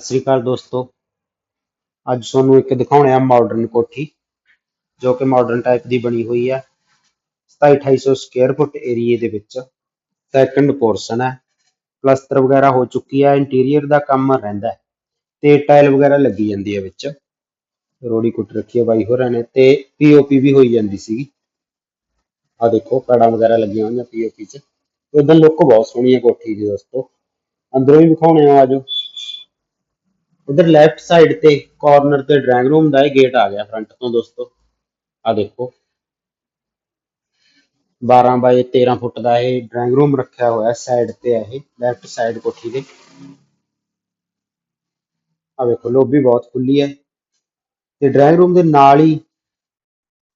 ਸਤਿ ਸ੍ਰੀ ਅਕਾਲ ਦੋਸਤੋ। ਅੱਜ ਤੁਹਾਨੂੰ ਇੱਕ ਦਿਖਾਉਣੇ ਆ ਮਾਡਰਨ ਕੋਠੀ, ਜੋ ਕਿ ਮਾਡਰਨ ਟਾਈਪ ਦੀ ਬਣੀ ਹੋਈ ਹੈ 2700 ਸਕੁਅਰ ਫੁੱਟ ਏਰੀਏ ਦੇ ਵਿੱਚ ਸੈਕੰਡ ਪੋਰਸ਼ਨ ਹੈ ਪਲਸਤਰ ਵਗੈਰਾ ਹੋ ਚੁੱਕੀ ਹੈ ਇੰਟੀਰੀਅਰ ਦਾ ਕੰਮ ਰਹਿੰਦਾ ਤੇ ਟਾਇਲ ਵਗੈਰਾ ਲੱਗੀ ਜਾਂਦੀ ਹੈ ਵਿੱਚ। ਰੋੜੀ ਕੁੱਟ ਰੱਖੀ ਹੈ ਬਾਈ ਹੋਰਾਂ ਨੇ ਤੇ ਪੀਓਪੀ ਵੀ ਹੋਈ ਜਾਂਦੀ ਸੀਗੀ। ਆ ਦੇਖੋ, ਪੈੜਾਂ ਵਗੈਰਾ ਲੱਗੀਆਂ ਹੋਈਆਂ ਪੀਓਪੀ 'ਚ। ਉਦੋਂ ਲੁੱਕ ਬਹੁਤ ਸੋਹਣੀ ਹੈ ਕੋਠੀ ਦੀ ਦੋਸਤੋ। ਅੰਦਰੋਂ ਵੀ ਵਿਖਾਉਣੇ ਆ ਆਜੋ। ਉਧਰ ਲੈਫਟ ਸਾਈਡ ਤੇ ਕਾਰਨਰ ਤੇ ਡਰਾਇੰਗ ਰੂਮ ਦਾ ਇਹ ਗੇਟ ਆ ਗਿਆ ਫਰੰਟ ਤੋਂ ਦੋਸਤੋ। ਆ ਦੇਖੋ। 12 ਬਾਏ 13 ਫੁੱਟ ਦਾ ਇਹ ਡਰਾਇੰਗ ਰੂਮ ਰੱਖਿਆ ਹੋਇਆ ਸਾਈਡ ਤੇ ਹੈ ਇਹ ਲੈਫਟ ਸਾਈਡ ਕੋਠੀ ਦੇ। ਆ ਵੇਖੋ ਲੋਬੀ ਬਹੁਤ ਖੁੱਲੀ ਹੈ। ਤੇ ਡਰਾਇੰਗ ਰੂਮ ਦੇ ਨਾਲ ਹੀ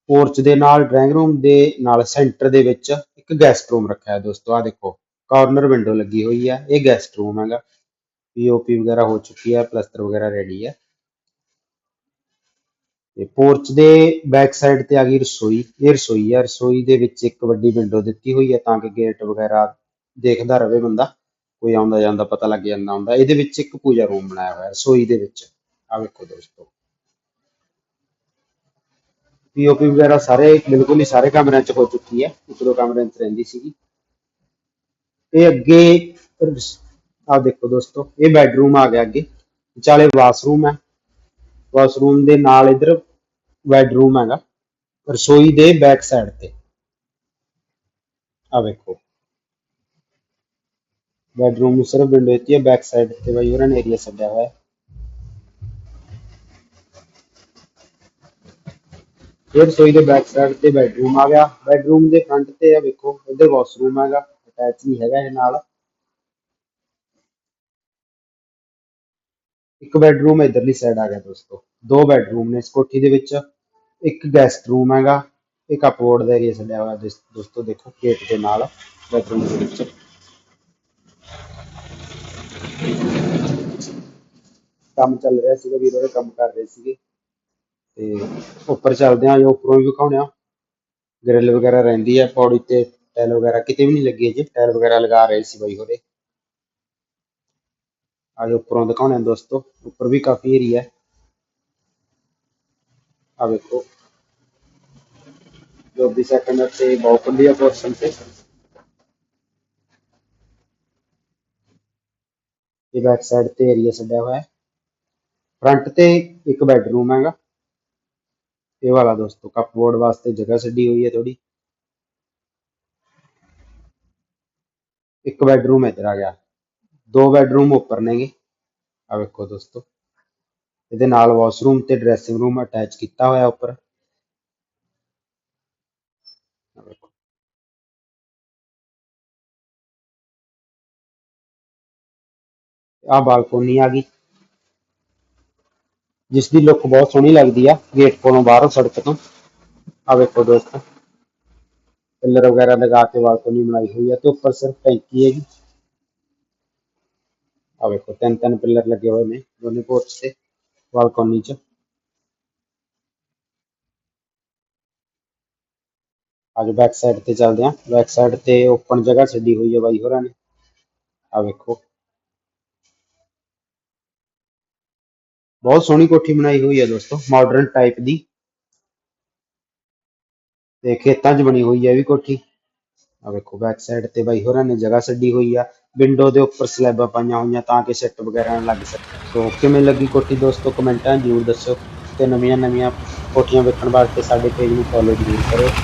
ਪੋਰਚ ਦੇ ਨਾਲ ਡਰਾਇੰਗ ਰੂਮ ਦੇ ਨਾਲ ਸੈਂਟਰ ਦੇ ਵਿੱਚ ਇੱਕ ਗੈਸਟ ਰੂਮ ਰੱਖਿਆ ਹੈ ਦੋਸਤੋ। ਆ ਦੇਖੋ ਕਾਰਨਰ ਵਿੰਡੋ ਲੱਗੀ ਹੋਈ ਹੈ, ਇਹ ਗੈਸਟ ਰੂਮ ਹੈਗਾ। ਪੀਓਪੀ ਵਗੈਰਾ ਹੋ ਚੁੱਕੀ ਹੈ, ਪਲਸਤਰ ਵਗੈਰਾ ਰੈਡੀ ਹੈ। ਤੇ ਪੋਰਚ ਦੇ ਬੈਕ ਸਾਈਡ ਤੇ ਆ ਗਈ ਰਸੋਈ, ਇਹ ਰਸੋਈ ਹੈ। ਰਸੋਈ ਦੇ ਵਿੱਚ ਇੱਕ ਵੱਡੀ ਵਿੰਡੋ ਦਿੱਤੀ ਹੋਈ ਹੈ ਤਾਂ ਕਿ ਗੇਟ ਵਗੈਰਾ ਦੇਖਦਾ ਰਹੇ ਬੰਦਾ। ਕੋਈ ਆਉਂਦਾ ਜਾਂਦਾ ਪਤਾ ਲੱਗ ਜਾਂਦਾ ਹੁੰਦਾ। ਇਹਦੇ ਵਿੱਚ ਇੱਕ ਪੂਜਾ ਰੂਮ ਬਣਾਇਆ ਹੋਇਆ ਰਸੋਈ ਦੇ ਵਿੱਚ। ਆ ਵੇਖੋ ਦੋਸਤੋ। ਪੀਓਪੀ ਵਗੈਰਾ ਸਾਰੇ, ਬਿਲਕੁਲ ਹੀ ਸਾਰੇ ਕਮਰਿਆਂ 'ਚ ਹੋ ਚੁੱਕੀ ਹੈ। ਇੱਕ ਕਮਰਿਆਂ 'ਚ ਰਹਿੰਦੀ ਸੀਗੀ। ਇਹ ਅੱਗੇ ਆਹ ਦੇਖੋ ਦੋਸਤੋ, ਇਹ ਬੈਡਰੂਮ ਆ ਗਿਆ ਅੱਗੇ। ਵਿਚਾਲੇ ਬਾਥਰੂਮ ਹੈ। ਬਾਥਰੂਮ ਦੇ ਨਾਲ ਇਧਰ ਬੈਡਰੂਮ ਹੈਗਾ। ਰਸੋਈ ਦੇ ਬੈਕ ਸਾਈਡ ਤੇ। ਆ ਵੇਖੋ। ਬੈਡਰੂਮ ਨੂੰ ਸਿਰਫ ਵਿੰਡੋ ਦਿੱਤੀ ਹੈ ਬੈਕ ਸਾਈਡ ਤੇ ਬਾਈ ਉਹਨਾਂ ਨੇ ਏਰੀਆ ਛੱਡਿਆ ਹੋਇਆ ਇਹ ਰਸੋਈ ਦੇ ਬੈਕ ਸਾਈਡ ਤੇ ਬੈਡਰੂਮ ਆ ਗਿਆ। ਬੈਡਰੂਮ ਦੇ ਫਰੰਟ ਤੇ ਆ ਵੇਖੋ, ਇੱਧਰ ਵਾਸ਼ਰੂਮ ਹੈਗਾ ਅਟੈਚ ਨਹੀਂ ਹੈਗਾ ਇਹ ਨਾਲ। ਇੱਕ ਬੈਡਰੂਮ ਇਧਰਲੀ ਸਾਈਡ ਆ ਗਿਆ ਦੋਸਤੋ ਦੋ ਬੈਡਰੂਮ ਨੇ ਇਸ ਕੋਠੀ ਦੇ ਵਿੱਚ ਇੱਕ ਗੈਸਟ ਰੂਮ ਹੈਗਾ ਇੱਕ ਕਪਬੋਰਡ ਦਾ ਏਰੀਆ ਛੱਡਿਆ ਹੋਇਆ ਦੋਸ- ਦੋਸਤੋ ਦੇਖੋ ਗੇਟ ਦੇ ਨਾਲ ਬੈਡਰੂਮ ਦੇ ਵਿੱਚ ਕੰਮ ਚੱਲ ਰਿਹਾ ਸੀਗਾ ਵੀਰ ਉਹਦੇ ਕੰਮ ਕਰ ਰਹੇ ਸੀਗੇ ਤੇ ਉੱਪਰ ਚੱਲਦੇ ਆ ਜੋ ਉੱਪਰੋਂ ਵੀ ਵਿਖਾਉਣੇ ਆ ਗ੍ਰਿਲ ਵਗੈਰਾ ਰਹਿੰਦੀ ਹੈ ਪੌੜੀ ਤੇ ਟਾਇਲ ਵਗੈਰਾ ਕਿਤੇ ਵੀ ਨਹੀਂ ਲੱਗੀ ਜੇ ਟਾਇਲ ਵਗੈਰਾ ਲਗਾ ਰਹੇ ਸੀ ਬਾਈ ਹੋਰੇ ਆਜ ਉੱਪਰੋਂ ਦਿਖਾਉਣੇ ਆ ਦੋਸਤੋ, ਉੱਪਰ ਵੀ ਕਾਫੀ ਏਰੀਆ ਹੈ। ਆ ਵੇਖੋ। ਜੋ ਵੀ ਸੈਕੰਡ ਤੇ ਬਹੁਤ ਖੁੱਲੀ ਇਹ ਬੈਕ ਸਾਈਡ ਤੇ ਏਰੀਆ ਛੱਡਿਆ ਹੋਇਆ ਹੈ। ਫਰੰਟ ਤੇ ਇੱਕ ਬੈਡਰੂਮ ਹੈਗਾ। ਇਹ ਵਾਲਾ ਦੋਸਤੋ ਕੱਪਬੋਰਡ ਵਾਸਤੇ ਜਗ੍ਹਾ ਛੱਡੀ ਹੋਈ ਹੈ ਥੋੜੀ ਇੱਕ ਬੈਡਰੂਮ ਇੱਧਰ ਆ ਗਿਆ। ਦੋ ਬੈਡਰੂਮ ਉੱਪਰ ਨੇਗੇ। ਆ ਵੇਖੋ ਦੋਸਤੋ। ਇਹਦੇ ਨਾਲ ਵਾਸ਼ਰੂਮ ਤੇ ਡਰੈਸਿੰਗ ਰੂਮ ਅਟੈਚ ਕੀਤਾ ਹੋਇਆ ਉੱਪਰ। ਆ ਬਾਲਕੋਨੀ ਆ ਗਈ। ਜਿਸ ਦੀ ਲੁੱਕ ਬਹੁਤ ਸੋਹਣੀ ਲੱਗਦੀ ਆ। ਗੇਟ ਕੋਲੋਂ ਬਾਹਰੋਂ ਸੜਕ ਤੋਂ। ਆ ਵੇਖੋ ਦੋਸਤੋ। ਪਿੱਲਰ ਵਗੈਰਾ ਲਗਾ ਕੇ ਬਾਲਕੋਨੀ ਬਣਾਈ ਹੋਈ ਆ ਤੇ ਉੱਪਰ ਸਿਰਫ ਟੈਂਕੀ ਹੈਗੀ ਆ ਵੇਖੋ ਤਿੰਨ ਤਿੰਨ ਪਿੱਲਰ ਲੱਗੇ ਹੋਏ ਨੇ ਦੋਨੇ ਪੋਰਚ ਤੇ ਬਾਲਕੋਨੀ 'ਚ ਅੱਜ ਬੈਕ ਸਾਈਡ ਤੇ ਚੱਲਦੇ ਆਂ ਬੈਕ ਸਾਈਡ ਤੇ ਓਪਨ ਜਗ੍ਹਾ ਛੱਡੀ ਹੋਈ ਹੈ ਬਾਈ ਹੋਰਾਂ ਨੇ ਆ ਵੇਖੋ ਬਹੁਤ ਸੋਹਣੀ ਕੋਠੀ ਬਣਾਈ ਹੋਈ ਹੈ ਦੋਸਤੋ ਮਾਡਰਨ ਟਾਈਪ ਦੀ ਤੇ ਖੇਤਾਂ 'ਚ ਬਣੀ ਹੋਈ ਹੈ ਇਹ ਵੀ ਕੋਠੀ ਆ ਵੇਖੋ ਬੈਕ ਸਾਈਡ ਤੇ ਬਾਈ ਹੋਰਾਂ ਨੇ ਜਗ੍ਹਾ ਛੱਡੀ ਹੋਈ ਆ ਵਿੰਡੋ ਦੇ ਉੱਪਰ ਸਲੈਬਾਂ ਪਾਈਆਂ ਹੋਈਆਂ ਤਾਂ ਕਿ ਸਿੱਟ ਵਗੈਰਾ ਨਾ ਲੱਗ ਸਕੇ। ਸੋ ਕਿਵੇਂ ਲੱਗੀ ਕੋਠੀ ਦੋਸਤੋ, ਕਮੈਂਟਾਂ ਜ਼ਰੂਰ ਦੱਸੋ ਤੇ ਨਵੀਆਂ ਨਵੀਆਂ ਕੋਠੀਆਂ ਵੇਖਣ ਵਾਸਤੇ ਸਾਡੇ ਪੇਜ ਨੂੰ ਫੋਲੋ ਜ਼ਰੂਰ ਕਰੋ।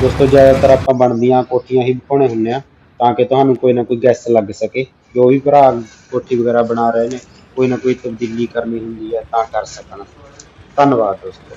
ਦੋਸਤੋ, ਜ਼ਿਆਦਾਤਰ ਆਪਾਂ ਬਣਦੀਆਂ ਕੋਠੀਆਂ ਹੀ ਦਿਖਾਉਣੇ ਹੁੰਦੇ ਆ ਤਾਂ ਕਿ ਤੁਹਾਨੂੰ ਕੋਈ ਨਾ ਕੋਈ ਗੈਸ ਲੱਗ ਸਕੇ। ਜੋ ਵੀ ਭਰਾ ਕੋਠੀ ਵਗੈਰਾ ਬਣਾ ਰਹੇ ਨੇ, ਕੋਈ ਨਾ ਕੋਈ ਤਬਦੀਲੀ ਕਰਨੀ ਹੁੰਦੀ ਹੈ ਤਾਂ ਕਰ ਸਕਣ। ਧੰਨਵਾਦ ਦੋਸਤੋ।